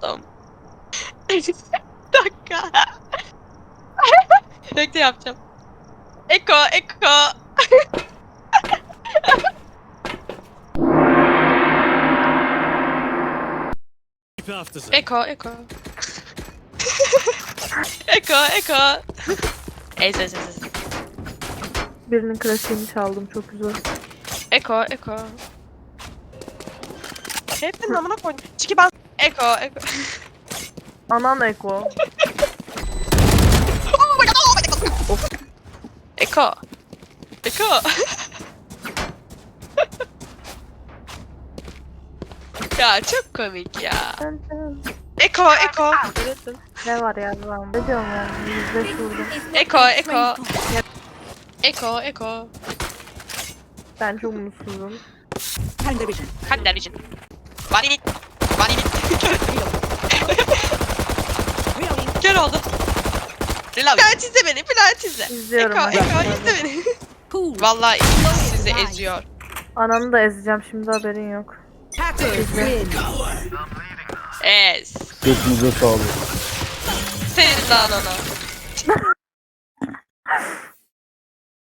tamam. Dakika. Bekle yapacağım. Eko, Eko. Eko, Eko. Eko, Eko. Ez, ez, ez. Birinin klasiğini çaldım çok güzel. Eko, Eko. Hepsinin amına koydum. Çünkü ben Eko, Eko. Anan Eko. Eko. Eko. ya çok komik ya. Eko, Eko. ne var ya lan? Ne diyorum ya? Yüzde vurdum. Eko, Eko. Eko, Eko. Ben çok mutsuzum. kendi biçim. Kander için. One. One minute. Kör oldum. Plant izle beni, plant izle. İzliyorum. Eko, hadi. Eko izle beni. Vallahi sizi eziyor. Ananı da ezeceğim şimdi haberin yok. Ez. Götünüze sağlık. Senin de anana.